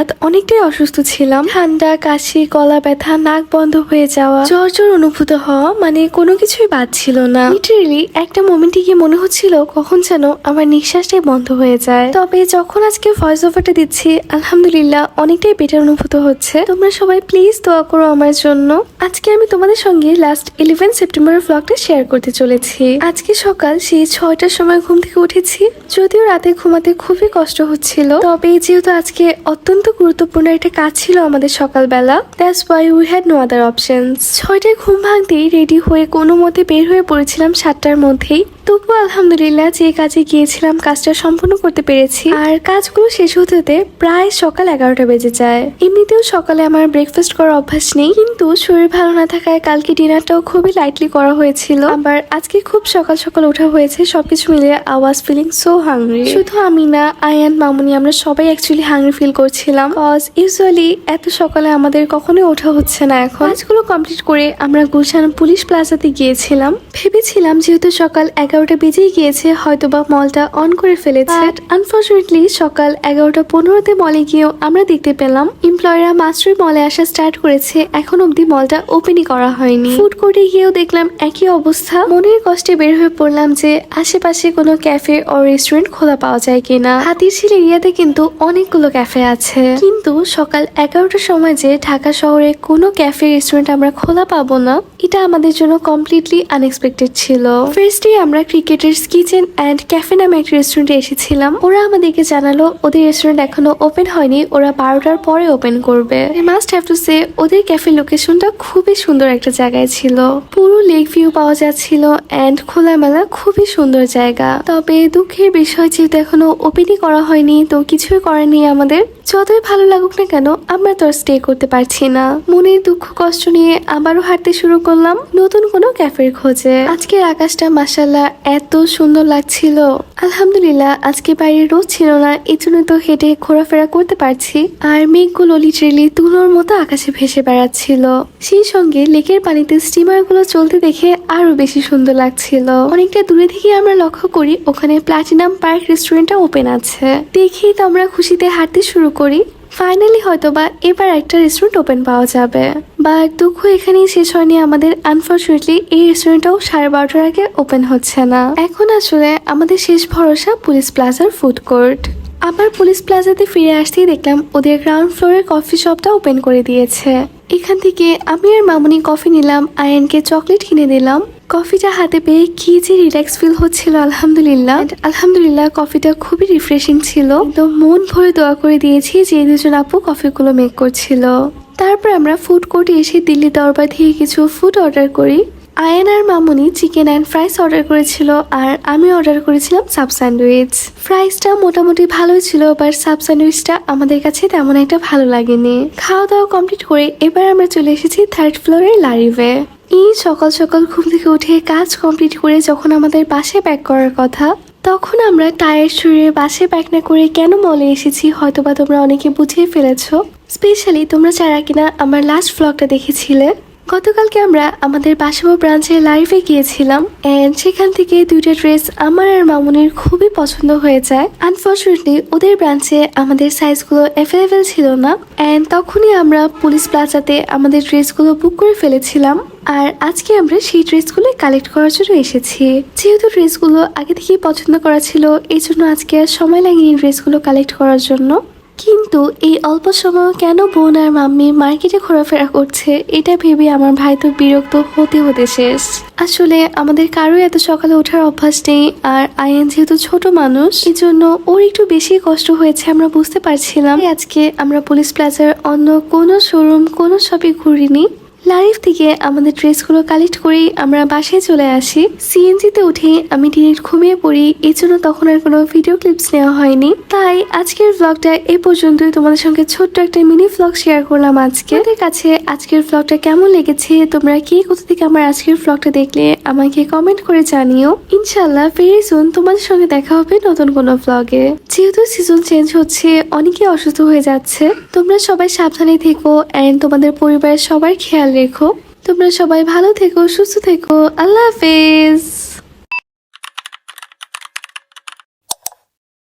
রাত অনেকটাই অসুস্থ ছিলাম। ঠান্ডা, কাশি, গলা ব্যথা, নাক বন্ধ হয়ে যাওয়া, জ্বর জ্বর অনুভূত হওয়া মানে কোনো কিছুই বাদ ছিল না। লিটারেলি একটা মোমেন্টে গিয়ে মনে হচ্ছিল কখন যেন আমার নিঃশ্বাসটাই বন্ধ হয়ে যায়। তবে যখন আজকে ভয়েস ওভারটা দিচ্ছি, আলহামদুলিল্লাহ অনেকটাই বেটার অনুভূত হচ্ছে। তোমরা সবাই প্লিজ দোয়া করো আমার জন্য। আজকে আমি তোমাদের সঙ্গে লাস্ট ইলেভেন সেপ্টেম্বরের ব্লগটা শেয়ার করতে চলেছি। আজকে সকাল সেই ছয়টার সময় ঘুম থেকে উঠেছি, যদিও রাতে ঘুমাতে খুবই কষ্ট হচ্ছিল। তবে যেহেতু আজকে অত্যন্ত গুরুত্বপূর্ণ একটা কাজ ছিল আমাদের সকালবেলা। That's why we had no other options ছয়টায় ঘুম ভাঙতেই রেডি হয়ে কোনো মতে বের হয়ে পড়েছিলাম সাতটার মধ্যেই। তবুও আলহামদুলিল্লাহ যে কাজে গিয়েছিলাম, কাজটা সম্পূর্ণ করতে পেরেছি। আর কাজগুলো শেষ হতে হতে প্রায় সকাল এগারোটা বেজে যায়। এমনিতেও সকালে আমার ব্রেকফাস্ট করার অভ্যাস নেই, কিন্তু শরীর ভালো না থাকায় কালকে ডিনারটাও খুবই লাইটলি করা হয়েছিল। আবার আজকে খুব সকাল সকাল ওঠা হয়েছে, সবকিছু মিলে আওয়াজ ফিলিং সো হাংরি শুধু আমি না, আয়ান, মামুনি, আমরা সবাই অ্যাকচুয়ালি হাংরি ফিল করছিলাম। কজ ইউজুয়ালি এত সকালে আমাদের কখনোই ওঠা হচ্ছে না এখন। কাজগুলো কমপ্লিট করে আমরা গুলশান পুলিশ প্লাজাতে গিয়েছিলাম। ভেবেছিলাম যেহেতু সকাল এগারোটা বেজেই গিয়েছে হয়তোবা মলটা অন করে ফেলেছে। বাট আনফর্চুনেটলি সকাল এগারোটা পনেরোতে মলে গিয়েও আমরা দেখতে পেলাম এমপ্লয়িরা মাস্টার মলে আসা স্টার্ট করেছে। এখন অবধি মলটা ওপেনই করা হয়নি। ফুড কোর্টে গিয়েও দেখলাম একই অবস্থা। মনের কষ্টে বের হয়ে পড়লাম যে আশেপাশে কোনো ক্যাফে ও রেস্টুরেন্ট খোলা পাওয়া যায় কিনা। হাতিরঝিল এরিয়াতে কিন্তু অনেকগুলো ক্যাফে আছে। কিন্তু সকাল এগারোটার সময় যে ঢাকা শহরে কোনো ক্যাফে রেস্টুরেন্ট আমরা খোলা পাবো না এটা আমাদের জন্য কমপ্লিটলি আনএক্সপেক্টেড ছিল। ফার্স্টে আমরা ক্রিকেটার্স কিচেন অ্যান্ড ক্যাফে নামে একটা রেস্টুরেন্টে এসেছিলাম। ওরা আমাদেরকে জানালো, ওদের রেস্টুরেন্ট এখনও ওপেন হয়নি, ওরা বারোটার পরে ওপেন করবে। মাস্ট হ্যাভ টু সে ওদের ক্যাফে লোকেশনটা খুবই সুন্দর একটা জায়গায় ছিল। পুরো লেক ভিউ পাওয়া যাচ্ছিল অ্যান্ড খোলামেলা খুবই সুন্দর জায়গা। তবে দুঃখের বিষয়, যেহেতু এখনও ওপেনই করা হয়নি, তো কিছুই করার নেই আমাদের। যতই ভালো লাগুক না কেন, আমরা তো স্টে করতে পারছি না। মনের দুঃখ কষ্ট নিয়ে আবারও হাঁটতে শুরু করলাম নতুন কোনো ক্যাফের খোঁজে। আজকের আকাশটা মাসাল্লাহ এত সুন্দর লাগছিল। আলহামদুলিল্লাহ, আজকে বাইরে রোদ ছিল না এই জন্য তো হেঁটে ঘোরাফেরা করতে পারছি। আর মেঘগুলো লিটারেলি তুলোর মতো আকাশে ভেসে বেড়াচ্ছিল। সেই সঙ্গে লেকের পানিতে স্টিমারগুলো চলতে দেখে আরও বেশি সুন্দর লাগছিল। অনেকটা দূরে থেকে আমরা লক্ষ্য করি, ওখানে প্লাটিনাম পার্ক রেস্টুরেন্টটা ওপেন আছে। দেখেই তো আমরা খুশিতে হাঁটতে শুরু করি। ফাইনালি হয়তোবা এবার একটা রেস্টুরেন্ট ওপেন পাওয়া যাবে। বাট দুঃখ এখানেই শেষ হয়নি। আমাদের আনফর্চুনেটলি এই রেস্টুরেন্টটাও সাড়ে বারোটার আগে ওপেন হচ্ছে না। এখন আসলে আমাদের শেষ ভরসা পুলিশ প্লাজার ফুড কোর্ট আবার পুলিশ প্লাজাতে ফিরে আসতেই দেখলাম ওদের গ্রাউন্ড ফ্লোরের কফি শপটা ওপেন করে দিয়েছে। এখান থেকে আমি আর মামুনি কফি নিলাম আয়নকে চকলেট কিনে দিলাম। কফিটা হাতে পেয়ে কি যে রিল্যাক্স ফিল হচ্ছিল, আলহামদুলিল্লাহ। আলহামদুলিল্লাহ, কফিটা খুবই রিফ্রেশিং ছিল। তো মন ভরে দোয়া করে দিয়েছি যে দুজন আপু কফিগুলো মেক করছিল। তারপর আমরা ফুড কোর্টে এসে দিল্লি দরবার থেকে কিছু ফুড অর্ডার করি। আয়ান আর মামুনি চিকেন অ্যান্ড ফ্রাইস অর্ডার করেছিল আর আমি অর্ডার করেছিলাম সাব স্যান্ডউইচ ফ্রাইসটা মোটামুটি ভালোই ছিল বাট সাব স্যান্ডউইচটা আমাদের কাছে তেমন একটা ভালো লাগেনি। খাওয়া দাওয়া কমপ্লিট করে এবার আমরা চলে এসেছি থার্ড ফ্লোরের লারিভে। এই সকাল সকাল ঘুম থেকে উঠে কাজ কমপ্লিট করে যখন আমাদের বাসে ব্যাক করার কথা, তখন আমরা টায়ার শরীরে বাসে ব্যাক না করে কেন মলে এসেছি হয়তোবা তোমরা অনেকে বুঝিয়ে ফেলেছ। স্পেশালি তোমরা যারা কিনা আমার লাস্ট ফ্লগটা দেখেছিলে। গতকালকে আমরা আমাদের বাসাবো ব্রাঞ্চে লাইভে গিয়েছিলাম অ্যান্ড সেখান থেকে দুইটা ড্রেস আমার আর মামুনের খুবই পছন্দ হয়ে যায়। আনফর্চুনেটলি ওদের ব্রাঞ্চে আমাদের সাইজগুলো অ্যাভেলেবেল ছিল না অ্যান্ড তখনই আমরা পুলিশ প্লাজাতে আমাদের ড্রেসগুলো বুক করে ফেলেছিলাম, আর আজকে আমরা সেই ড্রেসগুলো কালেক্ট করার জন্য এসেছি। যেহেতু ড্রেসগুলো আগে থেকেই পছন্দ করা ছিল এই জন্য আজকে আর সময় লাগেনি ড্রেসগুলো কালেক্ট করার জন্য। কিন্তু এই অল্প সময় কেন বোন আর মাম্মি মার্কেটে ঘোরাফেরা করছে? এটা ভেবে আমার ভাই তো বিরক্ত হতে হতে শেষ। আসলে আমাদের কারও এত সকালে ওঠার অভ্যাস নেই আর আয়ান যেহেতু ছোট মানুষ এই জন্য ওর একটু বেশি কষ্ট হয়েছে আমরা বুঝতে পারছিলাম। আজকে আমরা পুলিশ প্লাজার অন্য কোনো শোরুম কোনো শপে ঘুরিনি। লাইফ থেকে আমাদের ড্রেসগুলো কালেক্ট করেই আমরা বাসায় চলে আসি। সিএনজিতে উঠে আমি ডিরেক্ট ঘুমিয়ে পড়ি। এই জন্য তখন আর কোনো ভিডিও ক্লিপস নেওয়া হয়নি। তাই আজকের ব্লগটা এ পর্যন্তই। তোমাদের সঙ্গে ছোট্ট একটা মিনি ব্লগ শেয়ার করলাম আজকে। তোমাদের কাছে আজকের ব্লগটা কেমন লেগেছে? তোমরা কে কোথা থেকে আমার আজকের ব্লগটা দেখলে আমাকে কমেন্ট করে জানিও। ইনশাল্লাহ ভেরি সুন তোমাদের সঙ্গে দেখা হবে নতুন কোনো ব্লগে যেহেতু সিজন চেঞ্জ হচ্ছে, অনেকে অসুস্থ হয়ে যাচ্ছে, তোমরা সবাই সাবধানে থেকো অ্যান্ড তোমাদের পরিবারের সবার খেয়াল রেখো। তোমরা সবাই ভালো থেকো, সুস্থ থেকো। আল্লাহ হাফেজ।